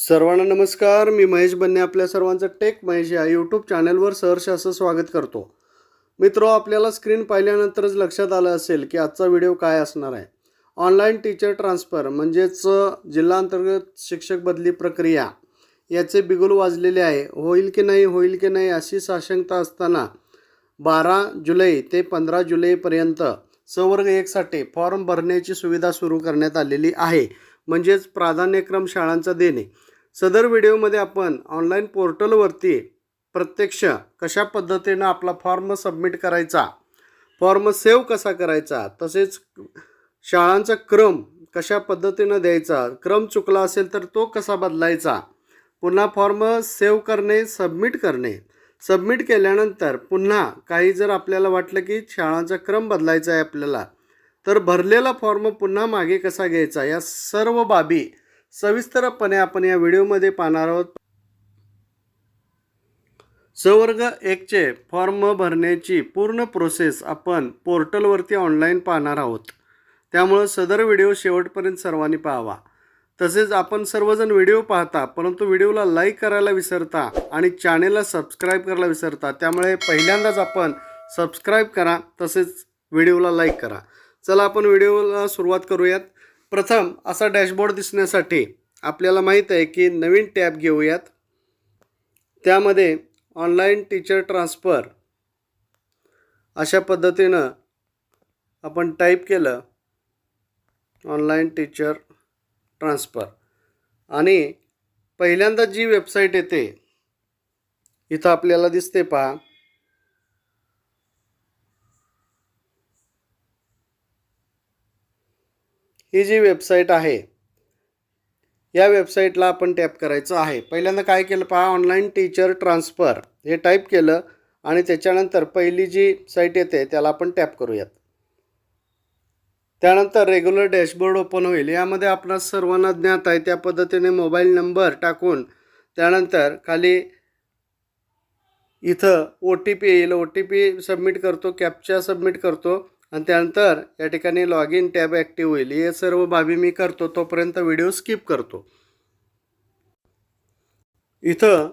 सर्वांना नमस्कार. मी महेश बन्ने आपल्या सर्वांचं टेक महेश या यूट्यूब चॅनलवर सहर्ष असं स्वागत करतो. मित्रो आपल्याला स्क्रीन पाहिल्यानंतरच लक्षात आलं असेल की आजचा व्हिडिओ काय असणार आहे. ऑनलाईन टीचर ट्रान्सफर म्हणजेच जिल्हा अंतर्गत शिक्षक बदली प्रक्रिया याचे बिगुल वाजलेले आहे. होईल की नाही होईल की नाही अशी साशंकता असताना बारा जुलै ते पंधरा जुलैपर्यंत सवर्ग एकसाठी फॉर्म भरण्याची सुविधा सुरू करण्यात आलेली आहे. म्हणजेच प्राधान्यक्रम शाळांचा देणे. सदर व्हिडिओमध्ये आपण ऑनलाईन पोर्टलवरती प्रत्यक्ष कशा पद्धतीनं आपला फॉर्म सबमिट करायचा फॉर्म सेव्ह कसा करायचा तसेच शाळांचा क्रम कशा पद्धतीनं द्यायचा क्रम चुकला असेल तर तो कसा बदलायचा पुन्हा फॉर्म सेव्ह करणे सबमिट करणे सबमिट केल्यानंतर पुन्हा काही जर आपल्याला वाटलं की शाळांचा क्रम बदलायचा आहे आपल्याला तर भरलेला फॉर्म पुन्हा मागे कसा घ्यायचा या सर्व बाबी सविस्तरपणे आपण या व्हिडिओमध्ये पाहणार आहोत. सवर्ग एकचे फॉर्म भरण्याची पूर्ण प्रोसेस आपण पोर्टलवरती ऑनलाईन पाहणार आहोत. त्यामुळं सदर व्हिडिओ शेवटपर्यंत सर्वांनी पाहावा. तसेच आपण सर्वजण व्हिडिओ पाहता परंतु व्हिडिओला लाईक करायला विसरता आणि चॅनेलला सबस्क्राईब करायला विसरता त्यामुळे पहिल्यांदाच आपण सबस्क्राईब करा तसेच व्हिडिओला लाईक करा. चला आपण व्हिडिओला सुरुवात करूयात. प्रथम असा डॅशबोर्ड दिसण्यासाठी आपल्याला माहीत आहे की नवीन टॅब घेऊयात. त्यामध्ये ऑनलाईन टीचर ट्रान्सफर अशा पद्धतीनं आपण टाईप केलं. Online teacher transfer. आणि पहिल्यांदा जी वेबसाईट येते इथं आपल्याला दिसते पहा. ही जी वेबसाईट आहे या वेबसाईटला आपण टॅप करायचं आहे. पहिल्यांदा काय केलं पहा ऑनलाईन टीचर ट्रान्सफर हे टाईप केलं आणि त्याच्यानंतर पहिली जी साईट येते त्याला आपण टॅप करूयात. त्यानंतर रेग्युलर डॅशबोर्ड ओपन होईल. यामध्ये आपला सर्वांना ज्ञात आहे त्या पद्धतीने मोबाईल नंबर टाकून त्यानंतर खाली इथं ओ टी पी येईल. ओ टी पी सबमिट करतो कॅपचा सबमिट करतो. आणि त्यानंतर या ठिकाणी लॉग इन टॅब ॲक्टिव्ह होईल. हे सर्व बाबी मी करतो तोपर्यंत व्हिडिओ स्किप करतो. इथं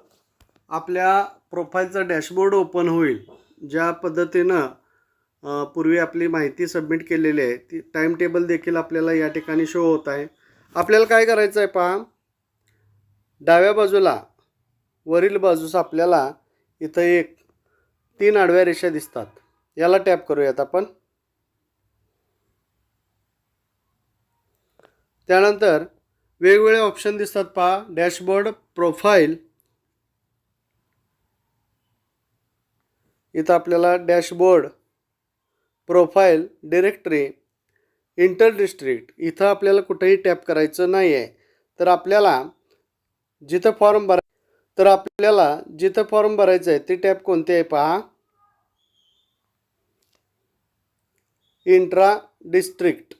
आपल्या प्रोफाईलचं डॅशबोर्ड ओपन होईल. ज्या पद्धतीनं पूर्वी आपली माहिती सबमिट केलेली आहे ती टाईम टेबल देखील आपल्याला या ठिकाणी शो होत आहे. आपल्याला काय करायचं आहे पहा? डाव्या बाजूला वरील बाजूस आपल्याला इथं एक तीन आडव्या रेषा दिसतात. याला टॅप करूयात आपण. त्यानंतर वेगवेगळे ऑप्शन दिसतात पहा. डॅशबोर्ड प्रोफाईल इथं आपल्याला dashboard profile directory inter district इथं आपल्याला कुठेही टॅप करायचं नाही आहे तर आपल्याला जिथं फॉर्म भरा तर आपल्याला जिथं फॉर्म भरायचं आहे ते टॅप कोणते आहे पहा? इंट्रा डिस्ट्रिक्ट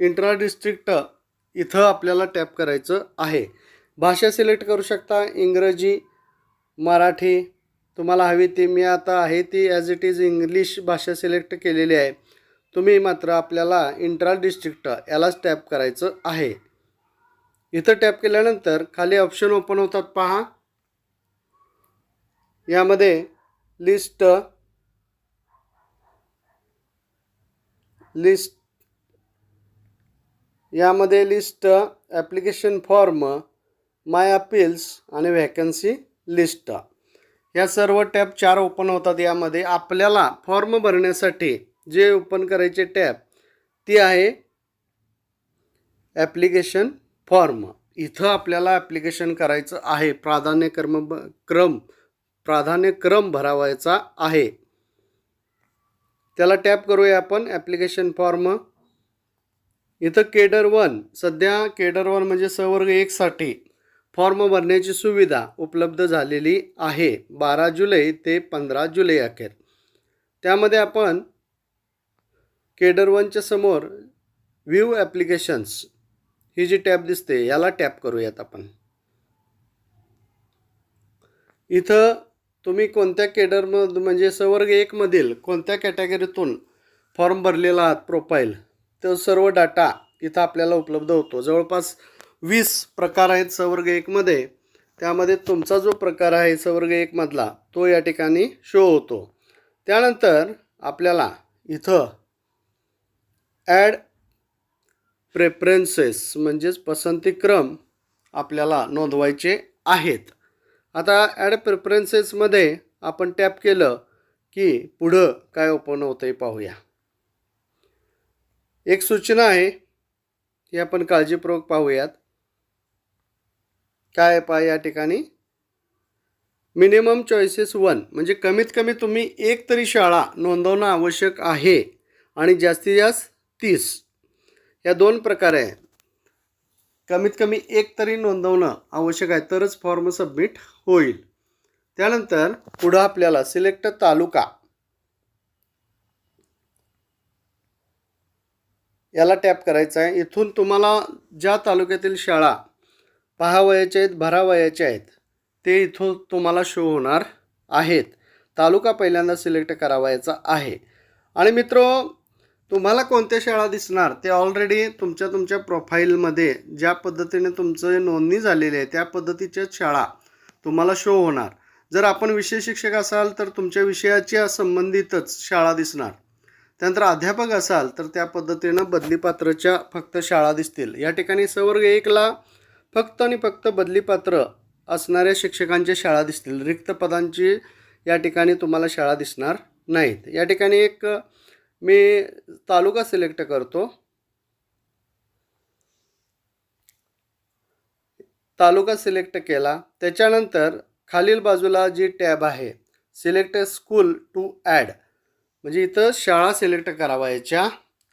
इंट्रा डिस्ट्रिक्ट इथं आपल्याला टॅप करायचं आहे. भाषा सिलेक्ट करू शकता इंग्रजी मराठी. तुम्हाला हवी ती मी आता आहे ती ॲज इट इज इंग्लिश भाषा सिलेक्ट केलेली आहे. तुम्ही मात्र आपल्याला इंट्रा डिस्ट्रिक्ट यालाच टॅप करायचं आहे. इथं टॅप केल्यानंतर खाली ऑप्शन ओपन होतात पहा. यामध्ये लिस्ट लिस्ट यामध्ये list application form my appeals आणि व्हॅकन्सी लिस्ट या सर्व टॅब चार ओपन होतात यामध्ये. आपल्याला फॉर्म भरण्यासाठी जे ओपन करायचे टॅब ती आहे ॲप्लिकेशन फॉर्म इथं आपल्याला ॲप्लिकेशन करायचं आहे. प्राधान्यक्रम ब क्रम प्राधान्यक्रम भरावायचा आहे. त्याला टॅप करूया आपण ॲप्लिकेशन फॉर्म इथं केडर वन सध्या केडर वन म्हणजे सवर्ग एकसाठी फॉर्म भरण्याची सुविधा उपलब्ध झालेली आहे बारा जुलै ते पंधरा जुलै अखेर. त्यामध्ये आपण केडर वनच्या समोर व्ह्यू ॲप्लिकेशन्स ही जी टॅब दिसते याला टॅप करूयात आपण. इथं तुम्ही कोणत्या केडरमध म्हणजे सवर्ग एकमधील कोणत्या कॅटेगरीतून फॉर्म भरलेला आहात प्रोफाईल? तो सर्व डाटा इथं आपल्याला उपलब्ध होतो. जवळपास वीस प्रकार आहेत सवर्ग एकमध्ये त्यामध्ये तुमचा जो प्रकार आहे सवर्ग एकमधला तो या ठिकाणी शो होतो. त्यानंतर आपल्याला इथं ॲड प्रेफरन्सेस म्हणजेच पसंतीक्रम आपल्याला नोंदवायचे आहेत. आता ॲड प्रेफरन्सेसमध्ये आपण टॅप केलं की पुढं काय ओपन होतं आहे पाहूया. एक सूचना आहे की आपण काळजीपूर्वक पाहूयात. काय आहे पहा या ठिकाणी? मिनिमम चॉईसेस वन म्हणजे कमीत कमी तुम्ही एक तरी शाळा नोंदवणं आवश्यक आहे आणि जास्तीत जास्त तीस. या दोन प्रकारे आहे. कमीत कमी एक तरी नोंदवणं आवश्यक आहे तरच फॉर्म सबमिट होईल. त्यानंतर पुढं आपल्याला सिलेक्ट तालुका. याला टॅप करायचं आहे. इथून तुम्हाला ज्या तालुक्यातील शाळा पहावयाच्या आहेत भरावयाच्या आहेत ते इथून तुम्हाला शो होणार आहेत. तालुका पहिल्यांदा सिलेक्ट करावायचा आहे. आणि मित्र तुम्हाला कोणत्या शाळा दिसणार? ते ऑलरेडी तुमच्या तुमच्या प्रोफाईलमध्ये ज्या पद्धतीने तुमचं नोंदणी झालेली आहे त्या पद्धतीच्याच शाळा तुम्हाला शो होणार. जर आपण विषय शिक्षक असाल तर तुमच्या विषयाच्या संबंधितच शाळा दिसणार. त्यानंतर अध्यापक असाल तर त्या पद्धतीनं बदलीपात्रच्या फक्त शाळा दिसतील. या ठिकाणी सवर्ग एकला फक्त आणि फक्त बदलीपात्र असणाऱ्या शिक्षकांच्या शाळा दिसतील. रिक्त पदांची या ठिकाणी तुम्हाला शाळा दिसणार नाहीत. या ठिकाणी एक मी तालुका सिलेक्ट करतो. तालुका सिलेक्ट केला. त्याच्यानंतर खालील बाजूला जी टॅब आहे सिलेक्ट स्कूल टू ॲड म्हणजे इथं शाळा सिलेक्ट करावायच्या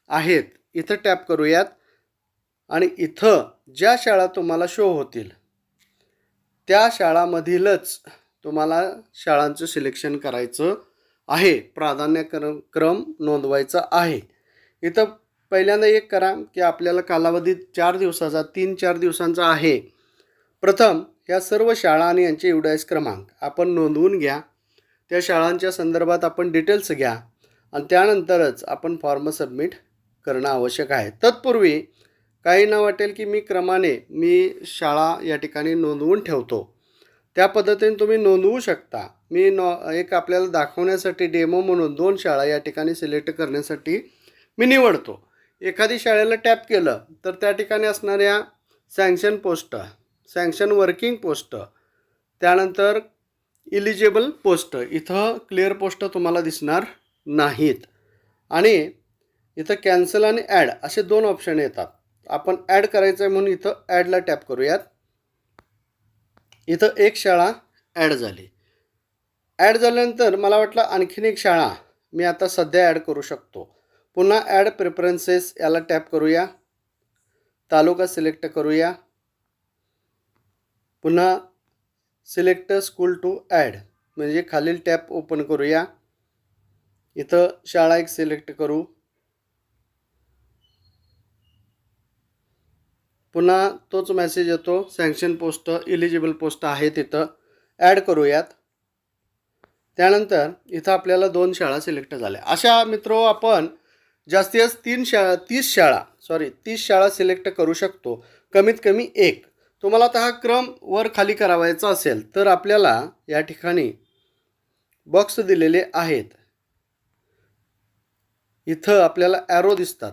आहेत. इथं टॅप करूयात. आणि इथं ज्या शाळा तुम्हाला शो होतील त्या शाळामधीलच तुम्हाला शाळांचं सिलेक्शन करायचं आहे. प्राधान्यक्रम क्रम नोंदवायचा आहे. इथं पहिल्यांदा एक करा की आपल्याला कालावधी चार दिवसाचा तीन चार दिवसांचा आहे. प्रथम ह्या सर्व शाळा आणि यांचे युडायस क्रमांक आपण नोंदवून घ्या. त्या शाळांच्या संदर्भात आपण डिटेल्स घ्या. आणि त्यानंतरच आपण फॉर्म सबमिट करणं आवश्यक आहे. तत्पूर्वी काही ना वाटेल की मी क्रमाने मी शाळा या ठिकाणी नोंदवून ठेवतो. त्या पद्धतीने तुम्ही नोंदवू शकता. मी नो एक आपल्याला दाखवण्यासाठी डेमो म्हणून दोन शाळा या ठिकाणी सिलेक्ट करण्यासाठी मी निवडतो. एखादी शाळेला टॅप केलं तर त्या ठिकाणी असणाऱ्या sanction post sanction working post त्यानंतर इलिजिबल पोस्ट इथं क्लिअर पोस्ट तुम्हाला दिसणार. नाहीत. आणि इथं कॅन्सल आणि ॲड असे दोन ऑप्शन येतात. आपण ॲड करायचं आहे म्हणून इथं ॲडला टॅप करूयात. इथं एक शाळा ॲड झाली. ॲड झाल्यानंतर मला वाटलं आणखीन एक शाळा मी आता सध्या ॲड करू शकतो. पुन्हा ॲड प्रेफरन्सेस याला टॅप करूया. तालुका सिलेक्ट करूया. पुन्हा सिलेक्ट स्कूल टू ॲड म्हणजे खालील टॅप ओपन करूया. इथं शाळा एक सिलेक्ट करू. पुन्हा तोच मेसेज येतो. सँक्शन पोस्ट इलिजिबल पोस्ट आहे तिथं ॲड करूयात. त्यानंतर इथं आपल्याला दोन शाळा सिलेक्ट झाल्या. अशा मित्रो आपण जास्तीत जास्त तीन शाळा तीस शाळा सॉरी तीस शाळा सिलेक्ट करू शकतो. कमीत कमी एक. तुम्हाला आता हा क्रम वर खाली करावायचा असेल तर आपल्याला या ठिकाणी बॉक्स दिलेले आहेत. इथं आपल्याला ॲरो दिसतात.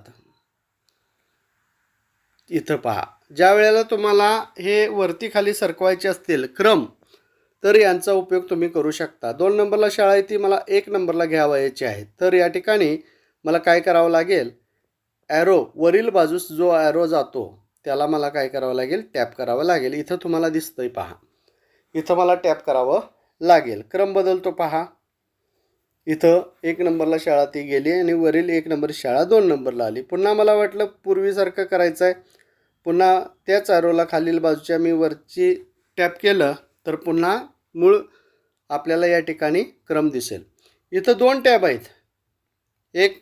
इथं पहा. ज्या वेळेला तुम्हाला हे वरती खाली सरकवायचे असतील क्रम तर यांचा उपयोग तुम्ही करू शकता. दोन नंबरला शाळा आहे ती मला एक नंबरला घ्यावायची आहे. तर या ठिकाणी मला काय करावं लागेल? ॲरो वरील बाजूस जो ॲरो जातो त्याला मला काय करावं लागेल? टॅप करावं लागेल. इथं तुम्हाला दिसतंय पहा. इथं मला टॅप करावं लागेल. क्रम बदलतो पहा. इथं एक नंबरला शाळा ती गेली आणि वरील एक नंबर शाळा दोन नंबरला आली. पुन्हा मला वाटलं पूर्वीसारखं करायचं आहे पुन्हा त्याच आरोला खालील बाजूच्या मी वरची टॅप केलं तर पुन्हा मूळ आपल्याला या ठिकाणी क्रम दिसेल. इथं दोन टॅब आहेत. एक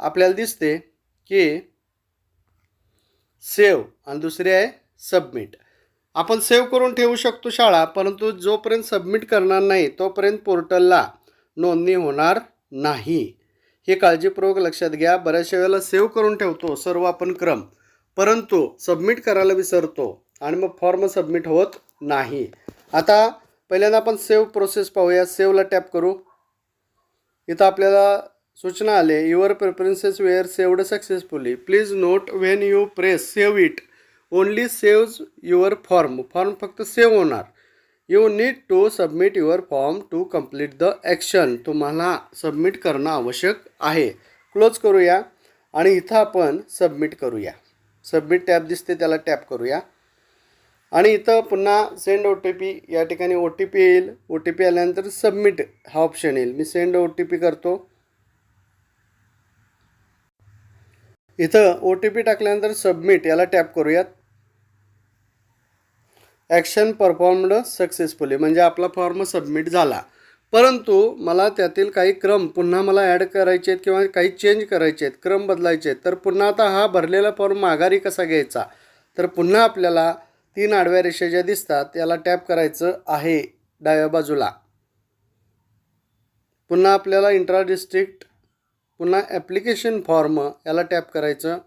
आपल्याला दिसते की सेव आणि दुसरी आहे सबमिट. आपण सेव्ह करून ठेवू शकतो शाळा परंतु जोपर्यंत सबमिट करणार नाही तोपर्यंत पोर्टलला नोंदणी होणार नाही. हे काळजीपूर्वक लक्षात घ्या. बऱ्याचशा वेळेला सेव्ह करून ठेवतो. सर्व आपण क्रम. परंतु सबमिट करायला विसरतो आणि मग फॉर्म सबमिट होत नाही. आता पहिल्यांदा आपण सेव्ह प्रोसेस पाहूया. सेव्हला टॅप करू. इथं आपल्याला सूचना आले. Your preferences were saved successfully please note when you press save it only saves your form form फक्त सेव्ह होणार. You need to submit your form to complete the action तुम्हाला submit करणं आवश्यक आहे. क्लोज करूया आणि इथं आपण सबमिट करूया. सबमिट टॅप दिसते त्याला टॅप करूया. आणि इथं पुन्हा सेंड ओ टी पी या ठिकाणी ओ टी पी येईल. ओ टी पी आल्यानंतर सबमिट हा ऑप्शन येईल. मी सेंड ओ टी पी करतो. इथं ओ टी पी टाकल्यानंतर सबमिट याला टॅप करूयात. ॲक्शन परफॉर्म्ड सक्सेसफुली म्हणजे आपला फॉर्म सबमिट झाला. परंतु मला त्यातील काही क्रम पुन्हा मला ॲड करायचे आहेत किंवा काही चेंज करायचे आहेत क्रम बदलायचे आहेत तर पुन्हा आता हा भरलेला फॉर्म माघारी कसा घ्यायचा? तर पुन्हा आपल्याला तीन आडव्या रेषा ज्या दिसतात याला टॅप करायचं आहे डाव्या बाजूला. पुन्हा आपल्याला इंट्रा डिस्ट्रिक्ट पुन्हा ॲप्लिकेशन फॉर्म याला टॅप करायचं.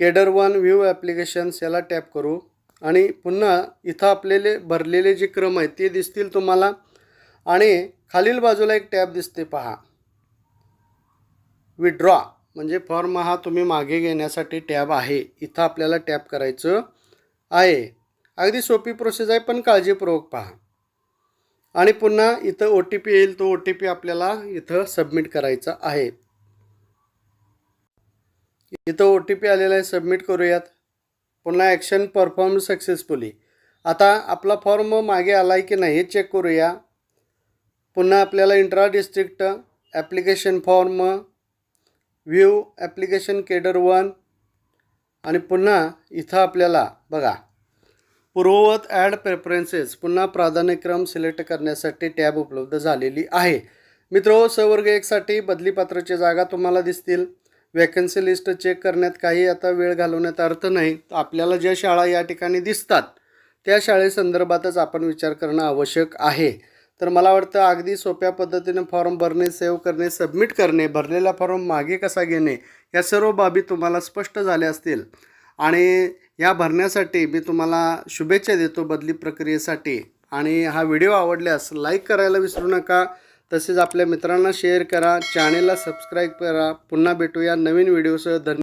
केडर वन व्ह्यू ॲप्लिकेशन्स याला टॅप करू. आणि पुन्हा इथं आपलेले भरलेले जे क्रम आहेत ते दिसतील तुम्हाला. आणि खालील बाजूला एक टॅब दिसते पहा. विड्रॉ म्हणजे फॉर्म हा तुम्ही मागे घेण्यासाठी टॅब आहे. इथं आपल्याला टॅप करायचं आहे. अगदी सोपी प्रोसेस आहे पण काळजीपूर्वक पहा. आणि पुन्हा इथं ओ टी पी येईल तो ओ टी पी आपल्याला इथं सबमिट करायचा आहे. इथं ओ टी पी आलेला आहे सबमिट करूयात. पुन्हा ॲक्शन परफॉर्म सक्सेसफुली आता आपला फॉर्म मागे आला आहे की नाही हे चेक करूया. पुन्हा आपल्याला intra district application form view application cadre one आणि पुन्हा इथं आपल्याला बघा. पूर्ववत ॲड प्रेफरन्सेस पुन्हा प्राधान्यक्रम सिलेक्ट करण्यासाठी टॅब उपलब्ध झालेली आहे. मित्र सवर्ग एकसाठी बदलीपत्राची जागा तुम्हाला दिसतील. वॅकन्सी लिस्ट चेक करण्यात काही आता वेळ घालवण्यात अर्थ नाही. आपल्याला ज्या शाळा या ठिकाणी दिसतात त्या शाळेसंदर्भातच आपण विचार करणं आवश्यक आहे. तर मला वाटतं अगदी सोप्या पद्धतीने फॉर्म भरणे सेव्ह करणे सबमिट करणे भरलेला फॉर्म मागे कसा घेणे या सर्व बाबी तुम्हाला स्पष्ट झाल्या असतील. आणि या भरण्यासाठी मी तुम्हाला शुभेच्छा देतो बदली प्रक्रियेसाठी. आणि हा व्हिडिओ आवडल्यास लाईक करायला विसरू नका. तसेच आपल्या मित्रांना शेअर करा चॅनेलला सबस्क्राईब करा. पुन्हा भेटूया नवीन व्हिडिओसह धन्य